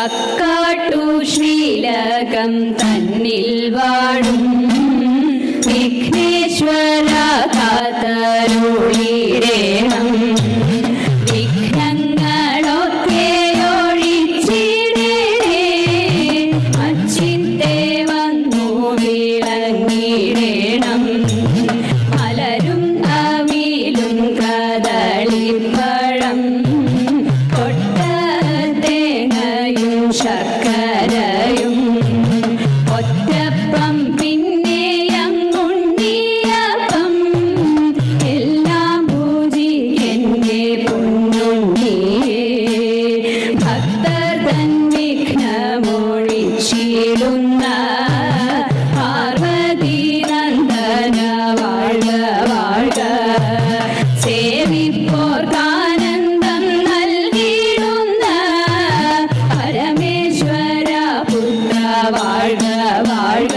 കക്കാട്ടു ശ്രീലകം തന്നിൽ വാടും വിഘ്നേശ്വര കാത്തരുളിടേണം കൊട്ടത്തേങ്ങയും வாழ்க வாழ்க.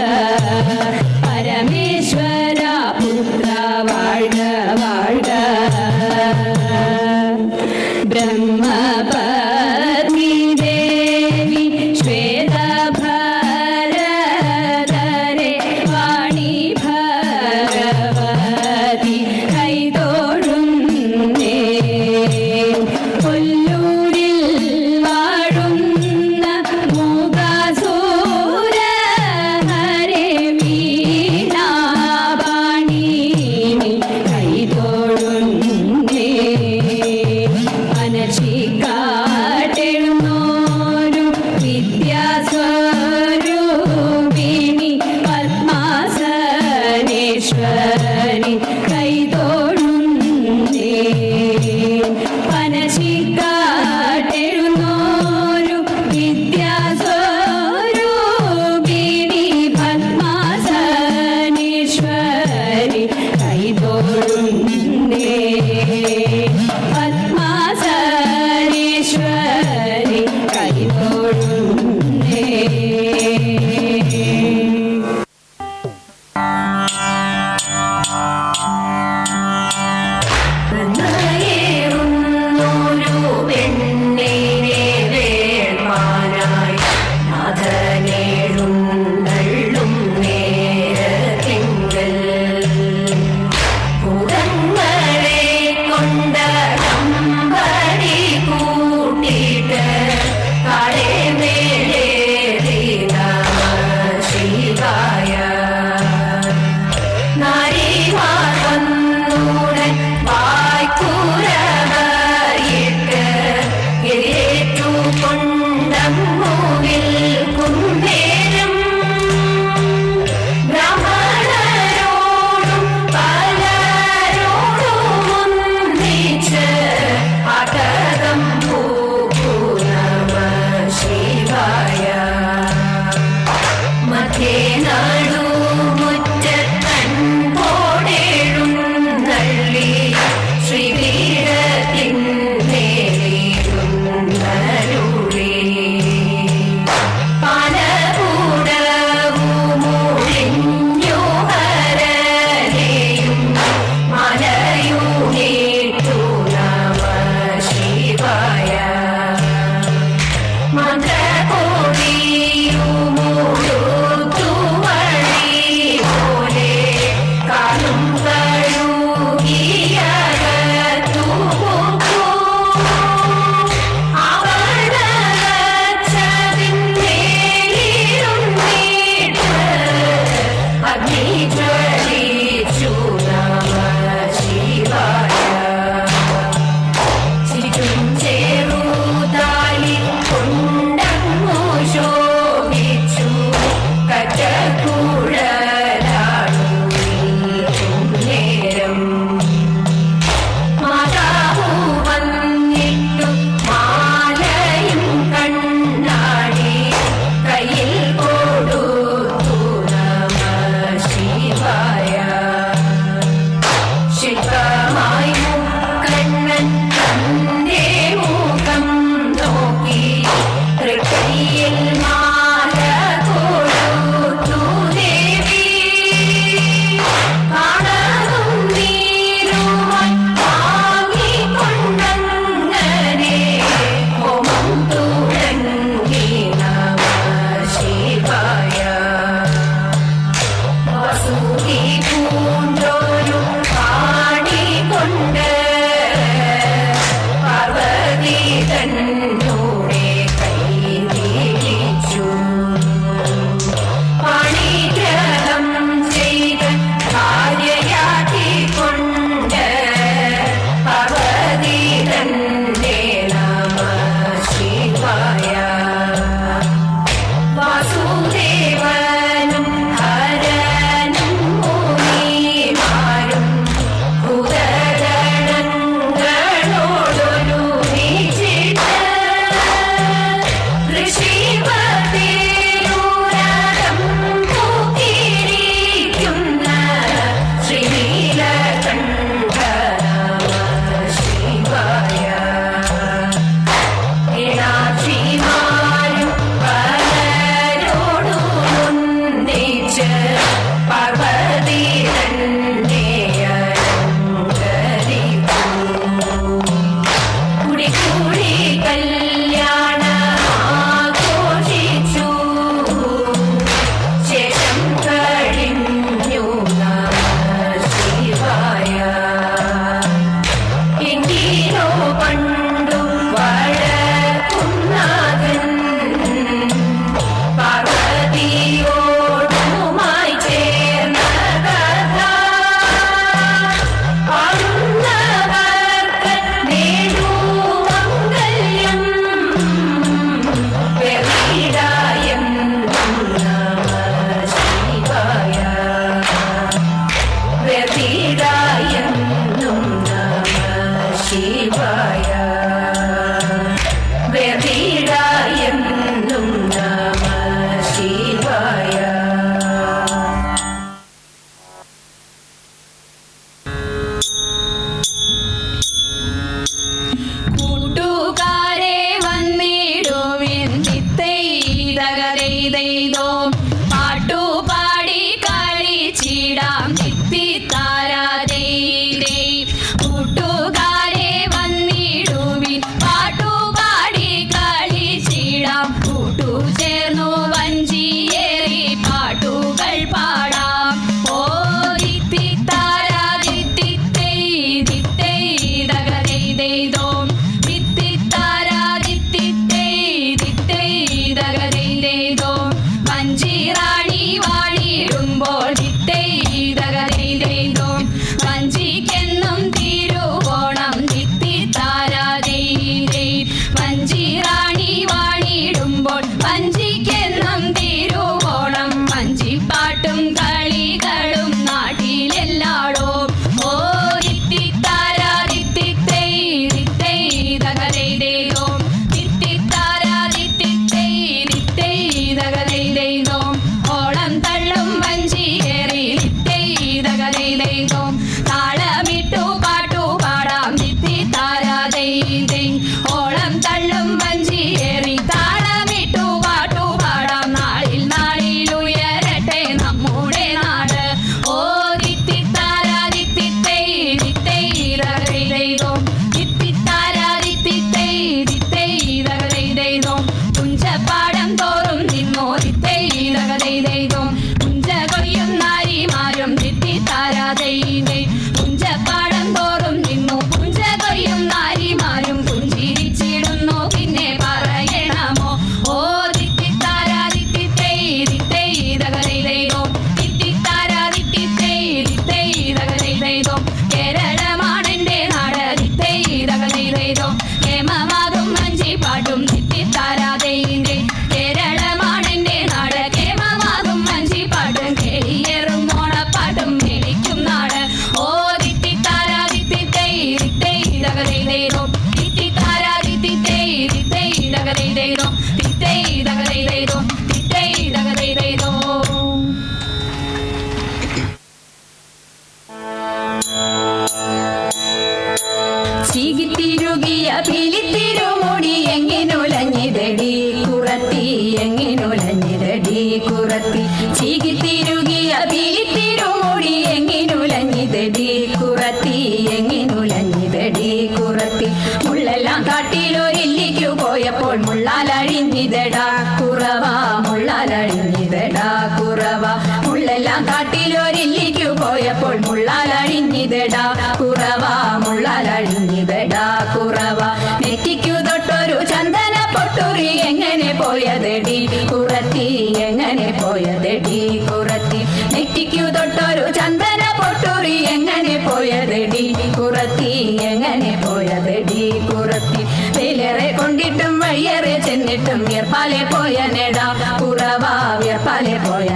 കാട്ടിലൊരില്ലിക്കു പോയപ്പോൾ മുള്ളാലഴിഞ്ഞിതടാ കുറവാ മുള്ളാലഴിഞ്ഞിതടാ കുറവാ. നെറ്റിക്കു തൊട്ടൊരു ചന്ദന പൊട്ടുറി എങ്ങനെ പോയതെടി കുറത്തി എങ്ങനെ പോയതെടി കുറത്തി. നെറ്റിക്കു തൊട്ടൊരു ചന്ദന പൊട്ടുറി എങ്ങനെ പോയതെടി കുറത്തി എങ്ങനെ പോയതെടി കുറത്തി. വെയിലേറെ കൊണ്ടിട്ടും വഴിയേറെ ചെന്നിട്ടും വിയർപ്പാലെ പോയ നെടാ കുറവ വിയർപ്പാലെ പോയ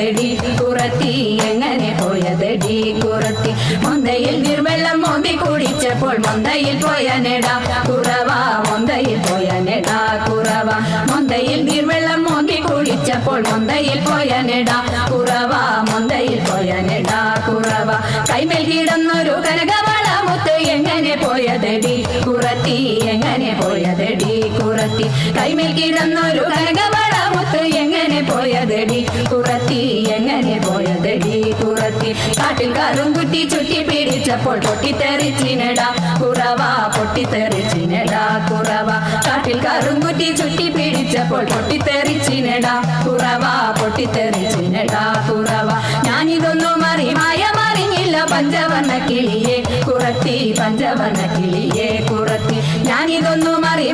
പോയതെടി കുറത്തി എങ്ങനെ പോയതെടി കുറത്തി മൊന്തയിൽ നിർവെള്ളം മോന്തി കുടിച്ചപ്പോൾ മൊന്തയിൽ പോയ നെടാ കുറവ മൊന്തയിൽ പോയ നെടാ കുറവ. മൊന്തയിൽ നിർവെള്ളം മോന്തി കുടിച്ചപ്പോൾ മൊന്തയിൽ പോയ നെടാ കുറവ മൊന്തയിൽ പോയ നെടാ കുറവ. കൈമേൽ കിടന്നൊരു കനകവള മുത്ത് എങ്ങനെ പോയതടി കുറത്തി എങ്ങനെ പോയതടി കുറത്തി? കൈമേൽ കിടന്നൊരു കനകവള മുത്ത് എങ്ങനെ പോയതെടി കുറത്തി എങ്ങനെ പോയതടി കുറത്തി കാട്ടിൽ കാറും കുറ്റി ചുറ്റി പിടിച്ചപ്പോൾ പൊട്ടിത്തെറിച്ചിനടാ കുറവ പൊട്ടിത്തെറിച്ചിനടാ കുറവ. കാട്ടിൽ കാറും കുറ്റി ചുറ്റി പിടിച്ചപ്പോൾ പൊട്ടിത്തെറിച്ചിനടാ കുറവ പൊട്ടിത്തെറിച്ചിനടാ കുറവ. ഞാനിതൊന്നും അറി മായ മറിഞ്ഞില്ല പഞ്ചവർണ കിളിയെ കുറത്തി പഞ്ചവർണ കിളിയെ കുറത്തി. ഞാനിതൊന്നും അറി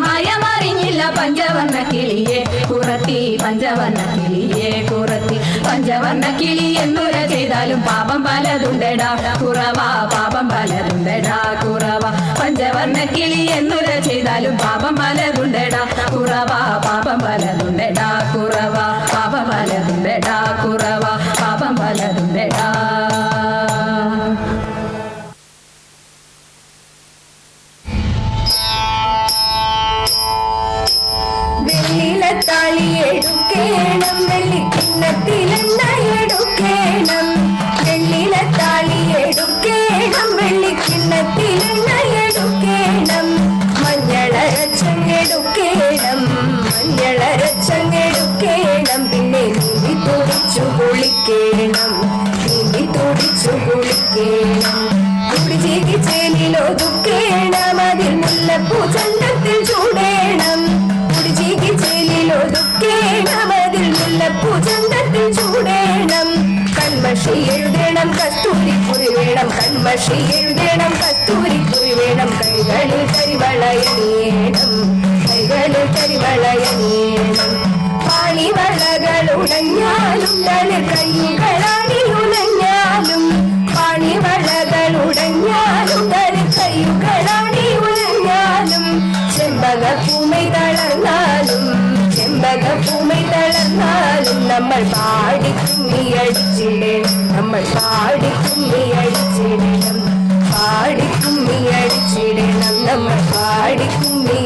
മറിഞ്ഞില്ല പഞ്ചവർണ കിളിയെ കുറത്തി പഞ്ചവർണ കിളിയെ കുറത്തി പഞ്ചവർണ കിളി എന്നുര ചെയ്താലും പാപം പലതുണ്ടടാ. കുറവ പാപം പലതുണ്ടടാ. കുറവ പഞ്ചവർണ കിളി എന്നുര ചെയ്താലും പാപം പലതുണ്ടടാ. കുറവ പാപം പലതുണ്ടടാ. കുറവ പാപം പലതുണ്ടടാ. കുറവ പാപം പലതുണ്ടടാ. ചേലിലൊതുക്കേണം എഴുതണം കസ്തൂരി കുറി വേണം. കൺമഷി എഴുതേണം കസ്തൂരി കുറി വേണം. കൈകളിൽ കൈകളിൽ ഉടഞ്ഞാലും തളിർ നമ്മൾ പാടി കുമ്മി അടിച്ചിടണം നമ്മൾ പാടി കുമ്മി നമ്മൾ പാടി കുമ്മി അടിച്ചിടണം നമ്മൾ പാടി കുമ്മി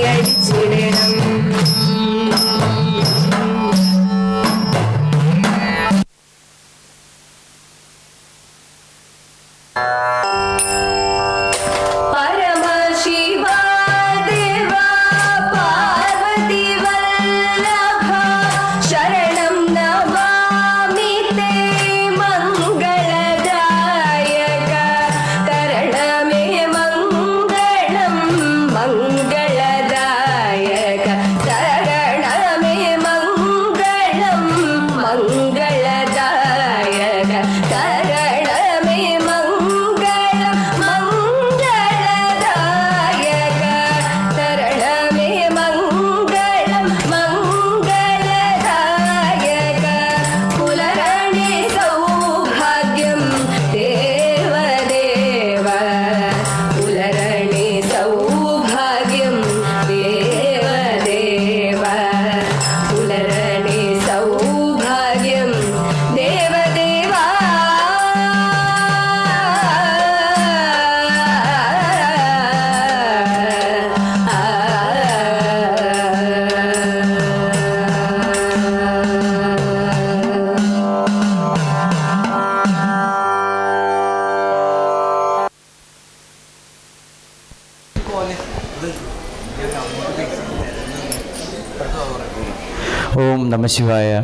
നമശിവായ.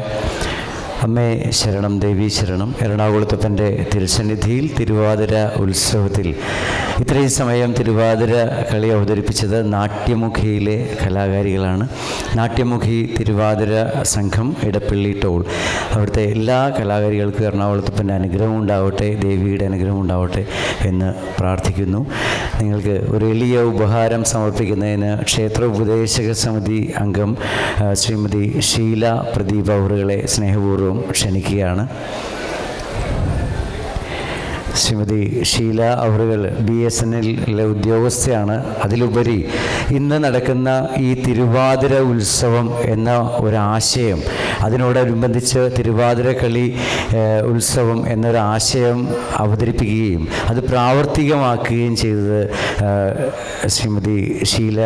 അമ്മേ ശരണം ദേവീ ശരണം. എറണാകുളത്തപ്പന്റെ തിരുസന്നിധിയിൽ തിരുവാതിര ഉത്സവത്തിൽ ഇത്രയും സമയം തിരുവാതിര കളി അവതരിപ്പിച്ചത് നാട്യമുഖിയിലെ കലാകാരികളാണ്. നാട്യമുഖി തിരുവാതിര സംഘം ഇടപ്പള്ളി ടോൾ. അവിടുത്തെ എല്ലാ കലാകാരികൾക്കും എറണാകുളത്തപ്പന്റെ അനുഗ്രഹം ഉണ്ടാവട്ടെ ദേവിയുടെ അനുഗ്രഹം ഉണ്ടാവട്ടെ എന്ന് പ്രാർത്ഥിക്കുന്നു. നിങ്ങൾക്ക് ഒരു എളിയ ഉപഹാരം സമർപ്പിക്കുന്നതിന് ക്ഷേത്ര ഉപദേശക സമിതി അംഗം ശ്രീമതി ഷീല പ്രദീപ് അവറുകളെ സ്നേഹപൂർവം ക്ഷണിക്കുകയാണ്. ശ്രീമതി ഷീല അവറുകൾ ബി എസ് എൻ എല്ലിലെ ഉദ്യോഗസ്ഥയാണ്. അതിലുപരി ഇന്ന് നടക്കുന്ന ഈ തിരുവാതിര ഉത്സവം എന്ന ഒരാശയം അതിനോടനുബന്ധിച്ച് തിരുവാതിര കളി ഉത്സവം എന്നൊരാശയം അവതരിപ്പിക്കുകയും അത് പ്രാവർത്തികമാക്കുകയും ചെയ്തത് ശ്രീമതി ഷീല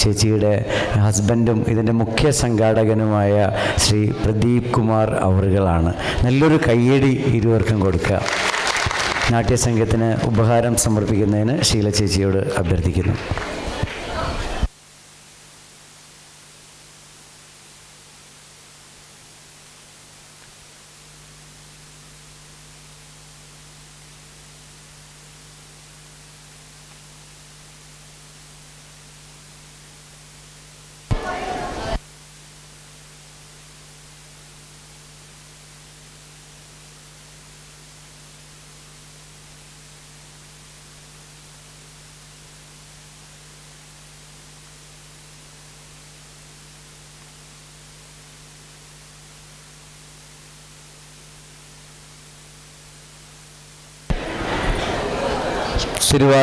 ചേച്ചിയുടെ ഹസ്ബൻഡും ഇതിന്റെ മുഖ്യ സംഘാടകനുമായ ശ്രീ പ്രദീപ് കുമാർ അവറുകളാണ്. നല്ലൊരു കയ്യടി ഇരുവർക്കും കൊടുക്കുക. നാട്യസംഘത്തിന് ഉപഹാരം സമർപ്പിക്കുന്നതിന് ശീല ചേച്ചിയോട് അഭ്യർത്ഥിക്കുന്നു. சிறுவாய்